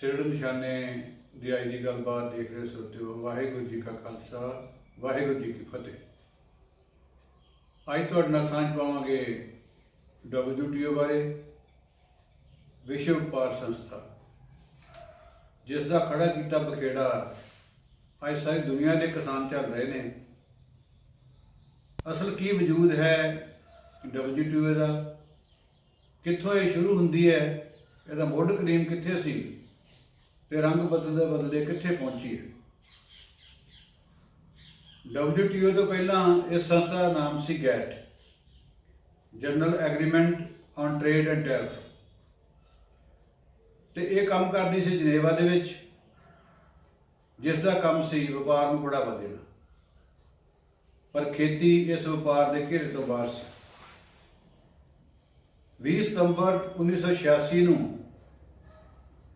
ਸਿਰੜ ਨਿਸ਼ਾਨੇ ਦੀ ਆਈ ਦੀ ਗੱਲਬਾਤ ਦੇਖ ਰਹੇ ਸਰੋਤਿਓ ਵਾਹਿਗੁਰੂ ਜੀ ਕਾ ਖਾਲਸਾ, ਵਾਹਿਗੁਰੂ ਜੀ ਕੀ ਫਤਿਹ। ਅੱਜ ਤੁਹਾਡੇ ਨਾਲ ਸਾਂਝ ਪਾਵਾਂਗੇ WTO ਬਾਰੇ, ਵਿਸ਼ਵ ਵਪਾਰ ਸੰਸਥਾ। ਜਿਸ ਦਾ ਖੜਾ ਕੀਤਾ ਬਖੇੜਾ ਅੱਜ ਸਾਰੀ ਦੁਨੀਆ ਦੇ ਕਿਸਾਨ ਚੱਲ ਰਹੇ ਨੇ। ਅਸਲ ਕੀ ਵਜੂਦ ਹੈ WTO ਦਾ? ਕਿੱਥੋਂ ਇਹ ਸ਼ੁਰੂ ਹੁੰਦੀ ਹੈ? ਇਹਦਾ ਮੁੱਢ ਕਰੀਮ ਕਿੱਥੇ ਸੀ? ਤੇ ਰੰਗ ਬਦਲਦੇ ਬਦਲਦੇ ਕਿੱਥੇ ਪਹੁੰਚੀ ਹੈ? WTO ਤੋਂ ਪਹਿਲਾਂ ਇਸ ਸੰਸਥਾ ਦਾ ਨਾਮ ਸੀ GATT general agreement on trade and tariff ਤੇ ਇਹ ਕੰਮ ਕਰਦੀ ਸੀ ਜਨੇਵਾ ਦੇ ਵਿੱਚ, ਜਿਸ ਦਾ ਕੰਮ ਸੀ ਵਪਾਰ ਨੂੰ ਬੜਾਵਾ ਦੇਣਾ। ਪਰ ਖੇਤੀ ਇਸ ਵਪਾਰ ਦੇ ਘੇਰੇ ਤੋਂ ਬਾਹਰ ਸੀ। 20 ਸਤੰਬਰ 1986 ਨੂੰ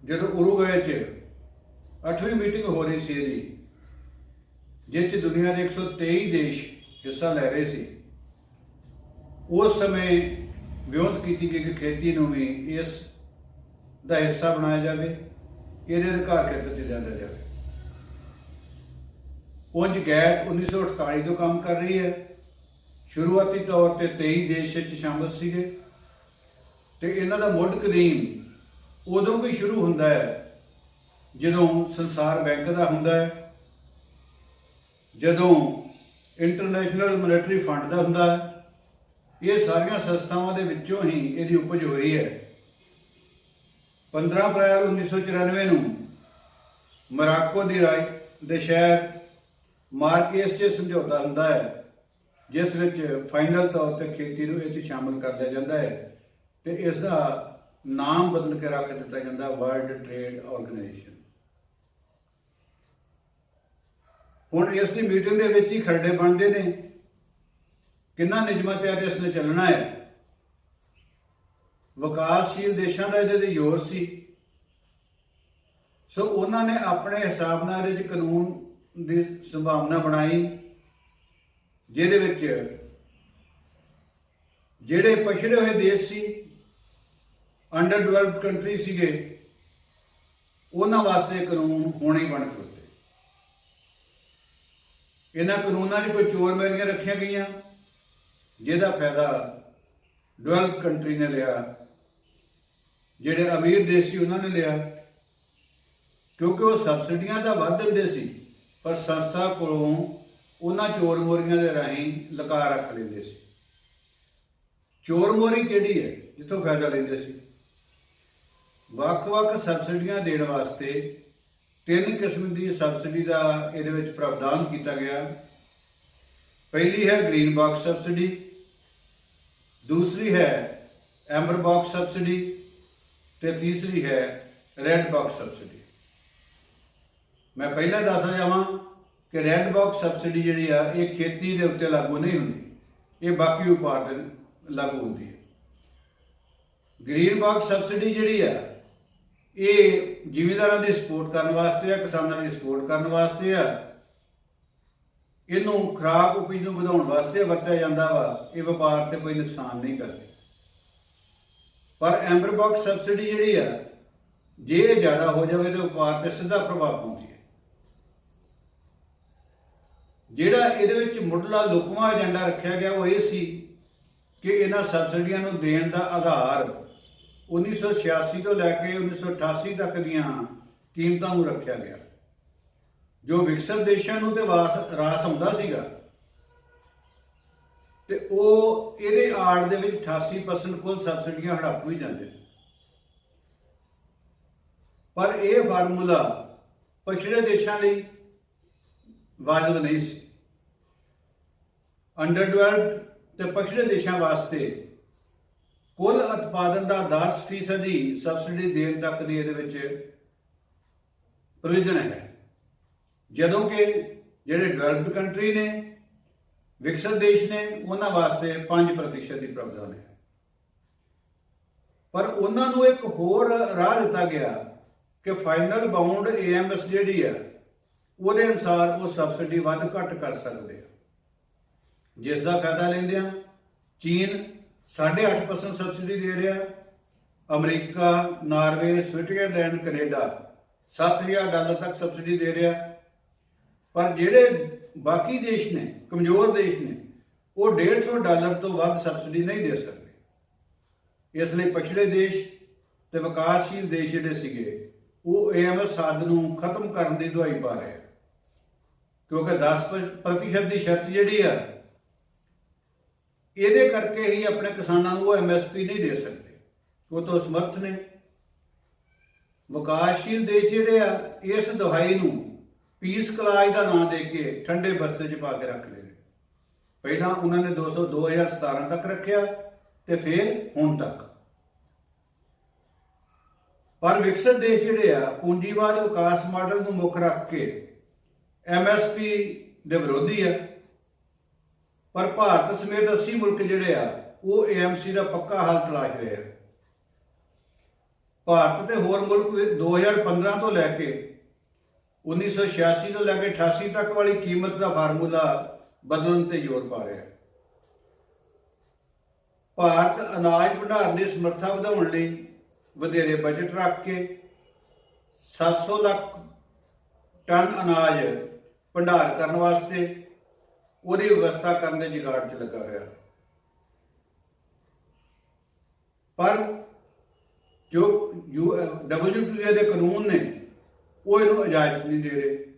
ਜਦੋਂ ਉਰੂਗਵੇ 'ਚ 8ਵੀਂ ਮੀਟਿੰਗ ਹੋ ਰਹੀ ਸੀ ਇਹਦੀ ਜਿਸ 'ਚ ਦੁਨੀਆ ਦੇ 123 ਦੇਸ਼ ਹਿੱਸਾ ਲੈ ਰਹੇ ਸੀ, ਉਸ ਸਮੇਂ ਵਿਉਂਤ ਕੀਤੀ ਗਈ ਕਿ ਖੇਤੀ ਨੂੰ ਵੀ ਇਸ ਦਾ ਹਿੱਸਾ ਬਣਾਇਆ ਜਾਵੇ, ਇਹਦੇ ਅਧਿਕਾਰ ਖੇਤਰ 'ਚ ਲਿਆਂਦਾ ਜਾਵੇ। ਉਂਝ ਗੈਟ 1948 ਤੋਂ ਕੰਮ ਕਰ ਰਹੀ ਹੈ, ਸ਼ੁਰੂਆਤੀ ਤੌਰ ਤੇ 23 ਦੇਸ਼ ਵਿੱਚ ਸ਼ਾਮਲ ਸੀਗੇ, ਤੇ ਇਹਨਾਂ ਦਾ ਮੁੱਢ ਕਦੀਮ ਉਦੋਂ ਵੀ ਸ਼ੁਰੂ ਹੁੰਦਾ ਹੈ, ਜਦੋਂ ਸੰਸਾਰ ਬੈਂਕ ਦਾ ਹੁੰਦਾ ਹੈ, ਜਦੋਂ ਇੰਟਰਨੈਸ਼ਨਲ ਮੋਨਿਟਰੀ ਫੰਡ ਦਾ ਹੁੰਦਾ ਹੈ, ਇਹ ਸਾਰੀਆਂ ਸੰਸਥਾਵਾਂ ਦੇ ਵਿੱਚੋਂ ਹੀ ਇਹਦੀ ਉਪਜ ਹੋਈ ਹੈ। 15 ਅਪ੍ਰੈਲ 1994 ਨੂੰ ਮਰਾਕੋ ਦੀ ਰਾਜ ਦੇ ਸ਼ਹਿਰ ਮਾਰਕੇਸ 'ਚ ਸਮਝੌਤਾ ਹੁੰਦਾ ਹੈ, ਜਿਸ ਵਿੱਚ ਫਾਈਨਲ ਤੌਰ ਤੇ ਖੇਤੀ ਨੂੰ ਇਹ 'ਚ ਸ਼ਾਮਲ ਕਰ ਲਿਆ ਜਾਂਦਾ ਹੈ ਤੇ ਇਸ ਦਾ ਨਾਮ ਬਦਲ ਕੇ ਰੱਖ ਦਿੱਤਾ ਜਾਂਦਾ ਵਰਲਡ ਟ੍ਰੇਡ ਆਰਗੇਨਾਈਜੇਸ਼ਨ। ਹੁਣ ਇਸ ਦੀ ਮੀਟਿੰਗ ਦੇ ਵਿੱਚ ਹੀ ਖਰੜੇ ਬਣਦੇ ਨੇ। ਕਿੰਨਾ ਨਿਯਮਾਂ ਤੇ ਇਸ ਨੇ ਚੱਲਣਾ ਹੈ? ਵਿਕਾਸਸ਼ੀਲ ਦੇਸ਼ਾਂ ਦਾ ਇਹਦੇ ਤੇ ਜ਼ੋਰ ਸੀ। ਸੋ ਉਹਨਾਂ ਨੇ ਆਪਣੇ ਹਿਸਾਬ ਨਾਲ ਇਹਦੇ ਚ ਕਾਨੂੰਨ ਦੀ ਸੰਭਾਵਨਾ ਬਣਾਈ, ਜਿਹਦੇ ਵਿੱਚ ਜਿਹੜੇ ਪਛੜੇ ਹੋਏ ਦੇਸ਼ ਸੀ ਅੰਡਰ ਡਿਵੈਲਪਡ ਕੰਟਰੀ ਸੀਗੇ, ਉਹਨਾਂ ਵਾਸਤੇ ਕਾਨੂੰਨ ਹੋਣੇ ਹੀ ਬਣ ਖਲੋਤੇ ਇਹਨਾਂ ਕਾਨੂੰਨਾਂ 'ਚ ਕੋਈ ਚੋਰ ਮੇਰੀਆਂ ਰੱਖੀਆਂ ਗਈਆਂ, ਜਿਹਦਾ ਫਾਇਦਾ ਡਿਵੈਲਪਡ ਕੰਟਰੀ ਨੇ ਲਿਆ, ਜਿਹੜੇ ਅਮੀਰ ਦੇਸ਼ ਸੀ ਉਹਨਾਂ ਨੇ ਲਿਆ, ਕਿਉਂਕਿ ਉਹ ਸਬਸਿਡੀਆਂ ਤਾਂ ਵੱਧ ਦਿੰਦੇ ਸੀ, ਪਰ ਸੰਸਥਾ ਕੋਲੋਂ ਉਹਨਾਂ ਚੋਰ ਮੋਰੀਆਂ ਦੇ ਰਾਹੀਂ ਲਕਾ ਰੱਖ ਲੈਂਦੇ ਸੀ। ਚੋਰ ਮੋਰੀ ਕਿਹੜੀ ਹੈ, ਜਿੱਥੋਂ ਫਾਇਦਾ ਲੈਂਦੇ ਸੀ? ਵੱਖ-ਵੱਖ ਸਬਸਿਡੀਆਂ ਦੇਣ ਵਾਸਤੇ ਤਿੰਨ ਕਿਸਮ ਦੀ ਸਬਸਿਡੀ ਦਾ ਇਹਦੇ ਵਿੱਚ ਪ੍ਰਾਵਧਾਨ ਕੀਤਾ ਗਿਆ। ਪਹਿਲੀ ਹੈ ਗ੍ਰੀਨ ਬਾਕਸ ਸਬਸਿਡੀ, ਦੂਸਰੀ ਹੈ ਐਮਬਰ ਬਾਕਸ ਸਬਸਿਡੀ ਤੇ ਤੀਸਰੀ ਹੈ ਰੈੱਡ ਬਾਕਸ ਸਬਸਿਡੀ। ਮੈਂ ਪਹਿਲਾਂ ਦੱਸਣਾ ਜਾਵਾਂ ਕਿ ਰੈੱਡ ਬਾਕਸ ਸਬਸਿਡੀ ਜਿਹੜੀ ਆ, ਇਹ ਖੇਤੀ ਦੇ ਉੱਤੇ ਲਾਗੂ ਨਹੀਂ ਹੁੰਦੀ। ਇਹ ਬਾਕੀ ਉਪਾਰ ਤੇ ਲਾਗੂ ਹੁੰਦੀ ਹੈ। ਗ੍ਰੀਨ ਬਾਕਸ ਸਬਸਿਡੀ ਜਿਹੜੀ ਆ ਇਹ ਜ਼ਿਮੀਂਦਾਰਾਂ ਦੀ ਸਪੋਰਟ ਕਰਨ ਵਾਸਤੇ ਆ, ਕਿਸਾਨਾਂ ਦੀ ਸਪੋਰਟ ਕਰਨ ਵਾਸਤੇ ਆ। ਇਹਨੂੰ ਖਰਾਕ ਉਪਜ ਨੂੰ ਵਧਾਉਣ ਵਾਸਤੇ ਵਰਤਿਆ ਜਾਂਦਾ ਵਾ, ਇਹ ਵਪਾਰ ਤੇ ਕੋਈ ਨੁਕਸਾਨ ਨਹੀਂ ਕਰਦੀ। ਪਰ ਐਮਬਰ ਸਬਸਿਡੀ ਜਿਹੜੀ ਆ, ਜੇ ਇਹ ਜ਼ਿਆਦਾ ਹੋ ਜਾਵੇ ਤੇ ਵਪਾਰ ਤੇ ਸਿੱਧਾ ਪ੍ਰਭਾਵ ਪਾਉਂਦੀ ਹੈ। ਜਿਹੜਾ ਇਹਦੇ ਵਿੱਚ ਮੁੱਢਲਾ ਲੁਕਵਾਂ ਏਜੰਡਾ ਰੱਖਿਆ ਗਿਆ ਉਹ ਇਹ ਸੀ ਕਿ ਇਹਨਾਂ ਸਬਸਿਡੀਆਂ ਨੂੰ ਦੇਣ ਦਾ ਆਧਾਰ 1986 ਤੋਂ ਲੈ ਕੇ 1988 ਤੱਕ ਦੀਆਂ ਕੀਮਤਾਂ ਨੂੰ ਰੱਖਿਆ ਗਿਆ। ਜੋ ਵਿਕਸਿਤ ਦੇਸ਼ਾਂ ਨੂੰ ਤੇ ਵਾਸ, ਰਾਸ ਆਉਂਦਾ ਸੀਗਾ, ਤੇ ਉਹ ਇਹਦੇ ਆੜ ਦੇ ਵਿੱਚ 88% ਕੋਲ ਸਬਸਿਡੀਆਂ ਹੜੱਪ ਹੀ ਜਾਂਦੇ ਨੇ। ਪਰ ਇਹ ਫਾਰਮੂਲਾ ਪਛੜੇ ਦੇਸ਼ਾਂ ਲਈ ਵਾਜਬ ਨਹੀਂ ਸੀ। ਅੰਡਰ ਡਿਵੈਲਪਡ ਤੇ ਪਛੜੇ ਦੇਸ਼ਾਂ ਵਾਸਤੇ ਕੁੱਲ ਉਤਪਾਦਨ ਦਾ 10% ਹੀ ਸਬਸਿਡੀ ਦੇਣ ਤੱਕ ਦੀ ਇਹਦੇ ਵਿੱਚ ਪ੍ਰੋਵੀਜ਼ਨ ਹੈ ਜਦੋਂ ਕਿ ਜਿਹੜੇ ਡਿਵੈਲਪਡ ਕੰਟਰੀ ਨੇ, ਵਿਕਸਿਤ ਦੇਸ਼ ਨੇ, ਉਹਨਾਂ ਵਾਸਤੇ 5% ਦੀ ਪ੍ਰਾਵਧਾਨ ਹੈ ਪਰ ਉਹਨਾਂ ਨੂੰ ਇੱਕ ਹੋਰ ਰਾਹ ਦਿੱਤਾ ਗਿਆ ਕਿ ਫਾਈਨਲ ਬਾਉਂਡ ਏਐਮਐਸ ਜਿਹੜੀ ਆ, ਉਹਦੇ ਅਨਸਾਰ ਉਹ ਸਬਸਿਡੀ ਵੱਧ ਘੱਟ ਕਰ ਸਕਦੇ ਆ। ਜਿਸ ਦਾ ਫਾਇਦਾ ਲੈਂਦੇ ਆ, ਚੀਨ 8.5% ਸਬਸਿਡੀ ਦੇ ਰਿਹਾ। America, Norway, Switzerland, Canada 7000 dollar ਤੱਕ ਸਬਸਿਡੀ ਦੇ ਰਿਹਾ। ਪਰ ਜਿਹੜੇ ਬਾਕੀ ਦੇਸ਼ ਨੇ, ਕਮਜ਼ੋਰ ਦੇਸ਼ ਨੇ, ਉਹ 150 ਡਾਲਰ ਤੋਂ ਵੱਧ ਸਬਸਿਡੀ ਨਹੀਂ ਦੇ ਸਕਦੇ। ਇਸ ਲਈ ਪਛੜੇ ਦੇਸ਼ ਤੇ ਵਿਕਾਸਸ਼ੀਲ ਦੇਸ਼ ਜਿਹੜੇ ਸੀਗੇ, ਉਹ ਏਐਮਐਸ ਸਾਧ ਨੂੰ ਖਤਮ ਕਰਨ ਦੀ ਦਵਾਈ ਪਾ ਰਹੇ ਆ। ਕਿਉਂਕਿ 10% ਪ੍ਰਤੀਸ਼ਤ ਦੀ ਸ਼ਰਤ ਜਿਹੜੀ ਆ ਇਹਦੇ ਕਰਕੇ ਹੀ ਆਪਣੇ ਕਿਸਾਨਾਂ ਨੂੰ ਉਹ ਐਮਐਸਪੀ ਨਹੀਂ ਦੇ ਸਕਦੇ। ਉਹ ਤਾਂ ਸਮਰਥ ਨੇ। ਵਿਕਾਸਸ਼ੀਲ ਦੇਸ਼ ਜਿਹੜੇ ਆ, ਇਸ ਦਵਾਈ ਨੂੰ ਪੀਸ ਕਲਾਜ ਦਾ ਨਾਮ ਦੇ ਕੇ ਠੰਡੇ ਬਸਤੇ 'ਚ ਪਾ ਕੇ ਰੱਖ ਲਏ ਨੇ। ਪਹਿਲਾਂ ਉਹਨਾਂ ਨੇ 200 2017 ਤੱਕ ਰੱਖਿਆ ਤੇ ਫਿਰ ਹੁਣ ਤੱਕ। ਪਰ ਵਿਕਸਿਤ ਦੇਸ਼ ਜਿਹੜੇ ਆ, ਪੂੰਜੀਵਾਦ ਵਿਕਾਸ ਮਾਡਲ ਨੂੰ ਮੁੱਖ ਰੱਖ ਕੇ ਐਮਐਸਪੀ ਦੇ ਵਿਰੋਧੀ ਆ। ਪਰ ਭਾਰਤ ਸਮੇਤ 80 ਮੁਲਕ ਜਿਹੜੇ ਆ, ਉਹ ਏਐਮਸੀ ਦਾ ਪੱਕਾ ਹੱਲ ਤਲਾਸ਼ ਰਹੇ ਆ। ਭਾਰਤ ਤੇ ਹੋਰ ਮੁਲਕ ਵੀ 2015 ਤੋਂ ਲੈ ਕੇ 1986 ਤੋਂ ਲੈ ਕੇ 88 ਤੱਕ ਵਾਲੀ ਕੀਮਤ ਦਾ ਫਾਰਮੂਲਾ ਬਦਲਣ ਤੇ ਜ਼ੋਰ ਪਾ ਰਿਹਾ ਹੈ। ਭਾਰਤ ਅਨਾਜ ਭੰਡਾਰ ਦੀ ਸਮਰੱਥਾ ਵਧਾਉਣ ਲਈ ਵਧੇਰੇ ਬਜਟ ਰੱਖ ਕੇ 700 ਲੱਖ ਟਨ ਅਨਾਜ ਭੰਡਾਰ ਕਰਨ ਵਾਸਤੇ ਉਹਦੀ ਵਿਵਸਥਾ ਕਰਨ ਦੇ ਜੁਗਾੜ 'ਚ ਲੱਗਾ ਹੋਇਆ। ਪਰ ਜੋ WTO ਦੇ ਕਾਨੂੰਨ ਨੇ, ਉਹ ਇਹਨੂੰ ਇਜਾਜ਼ਤ ਨਹੀਂ ਦੇ ਰਹੇ।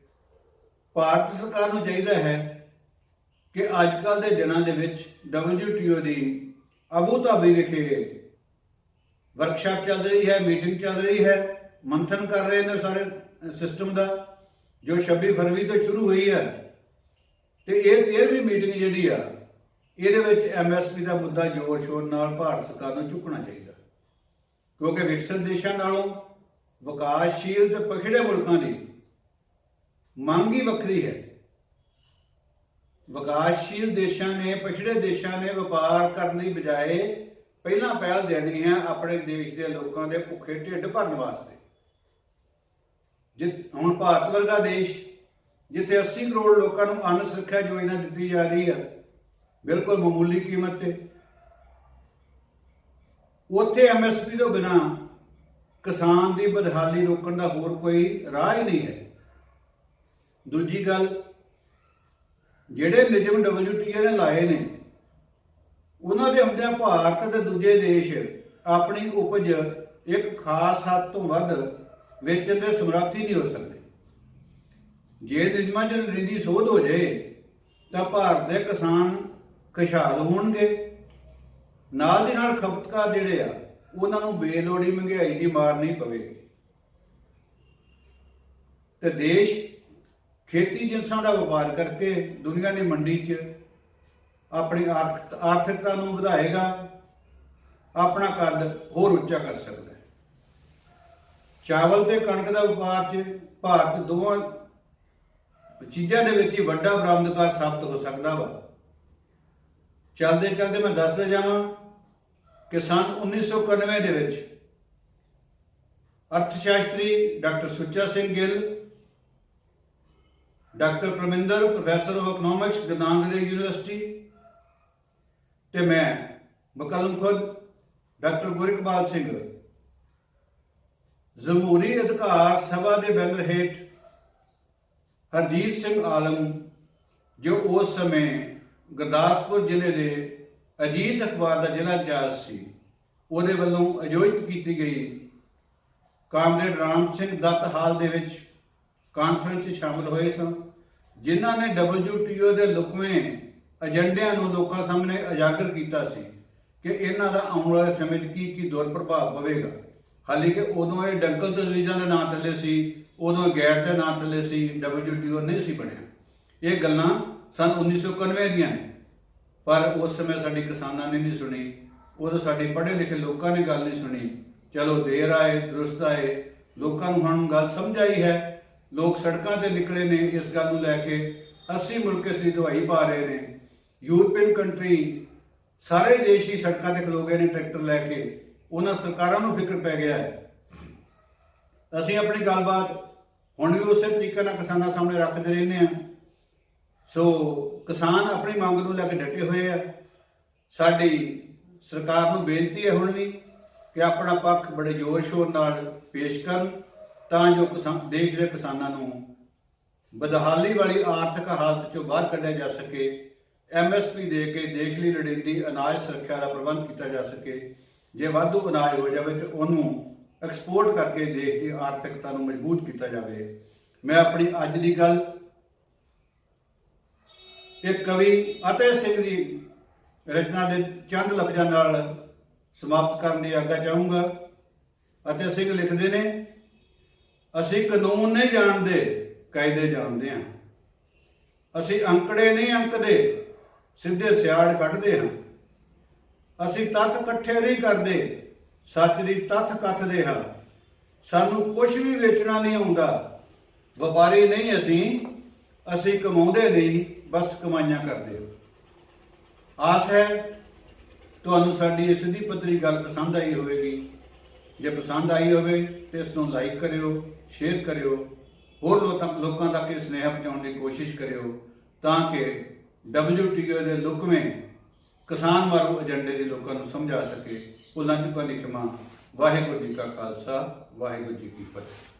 ਭਾਰਤ ਸਰਕਾਰ ਨੂੰ ਚਾਹੀਦਾ ਹੈ ਕਿ ਅੱਜ ਕੱਲ ਦੇ ਦਿਨਾਂ ਦੇ ਵਿੱਚ WTO ਦੀ ਅਬੂ ਧਾਬੀ ਵਿਖੇ ਵਰਕਸ਼ਾਪ ਚੱਲ ਰਹੀ ਹੈ ਮੀਟਿੰਗ ਚੱਲ ਰਹੀ ਹੈ, ਮੰਥਨ ਕਰ ਰਹੇ ਨੇ ਸਾਰੇ ਸਿਸਟਮ ਦਾ, ਜੋ 26 ਫਰਵਰੀ ਤੋਂ ਸ਼ੁਰੂ ਹੋਈ ਹੈ। ਤੇ ਇਹ 13ਵੀਂ ਮੀਟਿੰਗ ਜਿਹੜੀ ਆ, ਇਹਦੇ ਵਿੱਚ ਐਮਐਸਪੀ ਦਾ ਮੁੱਦਾ ਜ਼ੋਰ ਸ਼ੋਰ ਨਾਲ ਭਾਰਤ ਸਰਕਾਰ ਨੂੰ ਚੁੱਕਣਾ ਚਾਹੀਦਾ। ਕਿਉਂਕਿ ਵਿਕਸਿਤ ਦੇਸ਼ਾਂ ਨਾਲੋਂ ਵਿਕਾਸਸ਼ੀਲ ਤੇ ਪਛੜੇ ਮੁਲਕਾਂ ਦੀ ਮੰਗ ਹੀ ਵੱਖਰੀ ਹੈ। ਵਿਕਾਸਸ਼ੀਲ ਦੇਸ਼ਾਂ ਨੇ ਪਛੜੇ ਦੇਸ਼ਾਂ ਨੇ ਵਪਾਰ ਕਰਨ ਦੀ ਬਜਾਏ ਪਹਿਲਾਂ ਪਹਿਲ ਦੇਣੀ ਹੈ ਆਪਣੇ ਦੇਸ਼ ਦੇ ਲੋਕਾਂ ਦੇ ਭੁੱਖੇ ਢਿੱਡ ਭਰਨ ਵਾਸਤੇ। ਜੇ ਹੁਣ ਭਾਰਤ ਵਰਗਾ ਦੇਸ਼ ਜਿੱਥੇ 80 ਕਰੋੜ ਲੋਕਾਂ ਨੂੰ ਅੰਨ ਸੁਰੱਖਿਆ ਯੋਜਨਾ ਦਿੱਤੀ ਜਾ ਰਹੀ ਹੈ ਬਿਲਕੁਲ ਮਾਮੂਲੀ ਕੀਮਤ ਤੇ। ਉੱਥੇ ਐਮਐਸਪੀ ਤੋਂ ਬਿਨਾ ਕਿਸਾਨ ਦੀ ਬਦਹਾਲੀ ਰੋਕਣ ਦਾ ਹੋਰ ਕੋਈ ਰਾਹ ਹੀ ਨਹੀਂ ਹੈ। ਦੂਜੀ ਗੱਲ, ਜਿਹੜੇ ਨਿਯਮ WTO ਨੇ ਲਾਏ ਨੇ, ਉਹਨਾਂ ਦੇ ਹੁੰਦਿਆਂ ਭਾਰਤ ਤੇ ਦੂਜੇ ਦੇਸ਼ ਆਪਣੀ ਉਪਜ ਇੱਕ ਖਾਸ ਹੱਦ ਤੋਂ ਵੱਧ ਵੇਚਣ ਦੇ ਸਮਰੱਥ ਹੀ ਨਹੀਂ ਹੋ ਸਕਦੇ। ਜੇ ਨਿਯਮਾਂ 'ਚ ਨੀਤੀ ਸੋਧ ਹੋ ਜਾਏ, ਤਾਂ ਭਾਰਤ ਦੇ ਕਿਸਾਨ ਖੁਸ਼ਹਾਲ ਹੋਣਗੇ। ਨਾਲ ਦੀ ਨਾਲ ਖਪਤਕਾਰ ਜਿਹੜੇ ਆ, ਉਹਨਾਂ ਨੂੰ ਬੇਲੋੜੀ ਮਹਿੰਗਾਈ ਦੀ ਮਾਰ ਨਹੀਂ ਪਵੇਗੀ। ਤੇ ਦੇਸ਼ ਖੇਤੀ ਜਿੰਸਾਂ ਦਾ ਵਪਾਰ ਕਰਕੇ ਦੁਨੀਆ ਦੀ ਮੰਡੀ 'ਚ ਆਪਣੀ ਆਰਥਿਕ, ਆਰਥਿਕਤਾ ਨੂੰ ਵਧਾਏਗਾ, ਆਪਣਾ ਕੱਦ ਹੋਰ ਉੱਚਾ ਕਰ ਸਕਦਾ ਹੈ। ਚਾਵਲ ਤੇ ਕਣਕ ਦਾ ਵਪਾਰ 'ਚ ਭਾਰਤ ਦੋਵਾਂ ਚੀਜ਼ਾਂ ਦੇ ਵਿੱਚ ਹੀ ਵੱਡਾ ਬਰਾਮਦਕਾਰ ਸਾਬਤ ਹੋ ਸਕਦਾ ਵਾ। ਚੱਲਦੇ ਚਲਦੇ ਮੈਂ ਦੱਸਦਾ ਜਾਵਾਂ ਕਿ ਸੰਨ 1991 ਦੇ ਵਿੱਚ ਅਰਥ ਸ਼ਾਸਤਰੀ doctor Sucha Singh Gill, doctor Parminder, professor of economics ਗਨਾਂਗਲੇ university ਤੇ ਮੈਂ ਬਕਲਮ ਖੁਦ ਡਾਕਟਰ ਗੁਰਿਕਪਾਲ ਸਿੰਘ, ਜਮਹੂਰੀ ਅਧਿਕਾਰ ਸਭਾ ਦੇ ਬੈਨਰ ਹੇਠ ਹਰਜੀਤ ਸਿੰਘ ਆਲਮ, ਜੋ ਉਸ ਸਮੇਂ ਗੁਰਦਾਸਪੁਰ ਜ਼ਿਲ੍ਹੇ ਦੇ ਅਜੀਤ ਅਖਬਾਰ ਦਾ ਜ਼ਿਲ੍ਹਾ ਇੰਚਾਰਜ ਸੀ, ਉਹਦੇ ਵੱਲੋਂ ਆਯੋਜਿਤ ਕੀਤੀ ਗਈ ਕਾਮਰੇਡ ਰਾਮ ਸਿੰਘ ਦੱਤ ਹਾਲ ਦੇ ਵਿੱਚ ਕਾਨਫਰੰਸ 'ਚ ਸ਼ਾਮਲ ਹੋਏ ਸਨ ਜਿਨ੍ਹਾਂ ਨੇ WTO ਦੇ ਲੁਕਵੇਂ ਏਜੰਡਿਆਂ ਨੂੰ ਲੋਕਾਂ ਸਾਹਮਣੇ ਉਜਾਗਰ ਕੀਤਾ ਸੀ ਕਿ ਇਹਨਾਂ ਦਾ ਆਉਣ ਵਾਲੇ ਸਮੇਂ 'ਚ ਕੀ ਕੀ ਦੁਰ ਪ੍ਰਭਾਵ ਪਵੇਗਾ। ਹਾਲੇ ਕਿ ਉਦੋਂ ਇਹ ਡੰਕਲ ਤਜਵੀਜ਼ਾਂ ਦੇ ਨਾਂ ਥੱਲੇ ਸੀ ਉਦੋਂ ਗੈਟ ਦੇ ਨਾਂ ਥੱਲੇ ਸੀ WTO ਨਹੀਂ ਸੀ ਬਣਿਆ। ਇਹ ਗੱਲਾਂ ਸਨ 1991 ਦੀਆਂ ਨੇ। ਪਰ ਉਸ ਸਮੇਂ ਸਾਡੀ ਕਿਸਾਨਾਂ ਨੇ ਨਹੀਂ ਸੁਣੀ। ਉਦੋਂ ਸਾਡੇ ਪੜ੍ਹੇ ਲਿਖੇ ਲੋਕਾਂ ਨੇ ਗੱਲ ਨਹੀਂ ਸੁਣੀ। ਚਲੋ ਦੇਰ ਆਏ, ਦਰੁਸਤ ਆਏ। ਲੋਕਾਂ ਨੂੰ ਹੁਣ ਗੱਲ ਸਮਝ ਆਈ ਹੈ। ਲੋਕ ਸੜਕਾਂ ਤੇ ਨਿਕਲੇ ਨੇ ਇਸ ਗੱਲ ਨੂੰ ਲੈ ਕੇ। 80 ਮੁਲਕ ਇਸ ਦੀ ਦਵਾਈ ਪਾ ਰਹੇ ਨੇ। ਯੂਰਪੀਅਨ ਕੰਟਰੀ ਸਾਰੇ ਦੇਸ਼ ਹੀ ਸੜਕਾਂ ਤੇ ਖਲੋ ਗਏ ਨੇ ਟਰੈਕਟਰ ਲੈ ਕੇ। ਉਹਨਾਂ ਸਰਕਾਰਾਂ ਨੂੰ ਫਿਕਰ ਪੈ ਗਿਆ ਹੈ। ਅਸੀਂ ਆਪਣੀ ਗੱਲਬਾਤ ਹੁਣ ਵੀ ਉਸੇ ਤਰੀਕੇ ਨਾਲ ਕਿਸਾਨਾਂ ਸਾਹਮਣੇ ਰੱਖਦੇ ਰਹਿੰਦੇ ਹਾਂ। ਸੋ ਕਿਸਾਨ ਆਪਣੀ ਮੰਗ ਨੂੰ ਲੈ ਕੇ ਡਟੇ ਹੋਏ ਆ। ਸਾਡੀ ਸਰਕਾਰ ਨੂੰ ਬੇਨਤੀ ਹੈ ਹੁਣ ਵੀ ਕਿ ਆਪਣਾ ਪੱਖ ਬੜੇ ਜ਼ੋਰ ਸ਼ੋਰ ਨਾਲ ਪੇਸ਼ ਕਰਨ ਤਾਂ ਜੋ ਕਿਸਾਨ ਦੇਸ਼ ਦੇ ਕਿਸਾਨਾਂ ਨੂੰ ਬਦਹਾਲੀ ਵਾਲੀ ਆਰਥਿਕ ਹਾਲਤ ਚੋਂ ਬਾਹਰ ਕੱਢਿਆ ਜਾ ਸਕੇ ਐਮਐਸਪੀ ਦੇ ਕੇ ਦੇਸ਼ ਲਈ ਲੋੜੀਂਦੀ ਅਨਾਜ ਸੁਰੱਖਿਆ ਦਾ ਪ੍ਰਬੰਧ ਕੀਤਾ ਜਾ ਸਕੇ। ਜੇ ਵਾਧੂ ਅਨਾਜ ਹੋ ਜਾਵੇ ਤੇ ਉਹਨੂੰ ਐਕਸਪੋਰਟ ਕਰਕੇ ਦੇਸ਼ ਦੀ ਆਰਥਿਕਤਾ ਨੂੰ ਮਜ਼ਬੂਤ ਕੀਤਾ ਜਾਵੇ। ਮੈਂ ਆਪਣੀ ਅੱਜ ਦੀ ਗੱਲ ਇੱਕ ਕਵੀ ਅਤੇ ਸਿੰਘ ਦੀ ਰਚਨਾ ਦੇ ਚੰਦ ਲਫ਼ਜ਼ਾਂ ਨਾਲ ਸਮਾਪਤ ਕਰਨ ਦੀ ਆਗਿਆ ਚਾਹੂੰਗਾ। ਅਤੇ ਸਿੰਘ ਲਿਖਦੇ ਨੇ, ਅਸੀਂ ਕਾਨੂੰਨ ਨਹੀਂ ਜਾਣਦੇ, ਕਾਇਦੇ ਜਾਣਦੇ ਹਾਂ। ਅਸੀਂ ਅੰਕੜੇ ਨਹੀਂ ਅੰਕਦੇ, ਸਿੱਧੇ ਸਿਆੜ ਕੱਢਦੇ ਹਾਂ। ਅਸੀਂ ਤੱਤ ਇਕੱਠੇ ਨਹੀਂ ਕਰਦੇ ਸੱਚ ਦੀ ਤੱਥ ਕੱਥਦੇ ਹਾਂ। ਸਾਨੂੰ ਕੁਝ ਵੀ ਵੇਚਣਾ ਨਹੀਂ ਆਉਂਦਾ। ਵਪਾਰੀ ਨਹੀਂ ਅਸੀਂ ਅਸੀਂ ਕਮਾਉਂਦੇ ਨਹੀਂ, ਬਸ ਕਮਾਈਆਂ ਕਰਦੇ ਹਾਂ। ਆਸ ਹੈ, ਤੁਹਾਨੂੰ ਸਾਡੀ ਇਸ ਦੀ ਪੱਤਰੀ ਗੱਲ ਪਸੰਦ ਆਈ ਹੋਵੇਗੀ। ਜੇ ਪਸੰਦ ਆਈ ਹੋਵੇ, ਤੇ ਇਸ ਨੂੰ ਲਾਈਕ ਕਰਿਓ ਸ਼ੇਅਰ ਕਰਿਓ, ਹੋਰ ਲੋਕਾਂ ਲੋਕਾਂ ਤੱਕ ਇਹ ਸੁਨੇਹਾ ਪਹੁੰਚਾਉਣ ਦੀ ਕੋਸ਼ਿਸ਼ ਕਰਿਓ, ਤਾਂ ਕਿ WTO ਦੇ ਲੁਕਵੇਂ ਕਿਸਾਨ ਮਾਰੂ ਏਜੰਡੇ ਦੇ ਲੋਕਾਂ ਨੂੰ ਸਮਝਾ ਸਕੇ। ਭੁੱਲਾਂ ਚੁੱਕਾਂ ਦੀ ਖਿਮਾ। ਵਾਹਿਗੁਰੂ ਜੀ ਕਾ ਖਾਲਸਾ ਵਾਹਿਗੁਰੂ ਜੀ ਕੀ ਫਤਿਹ।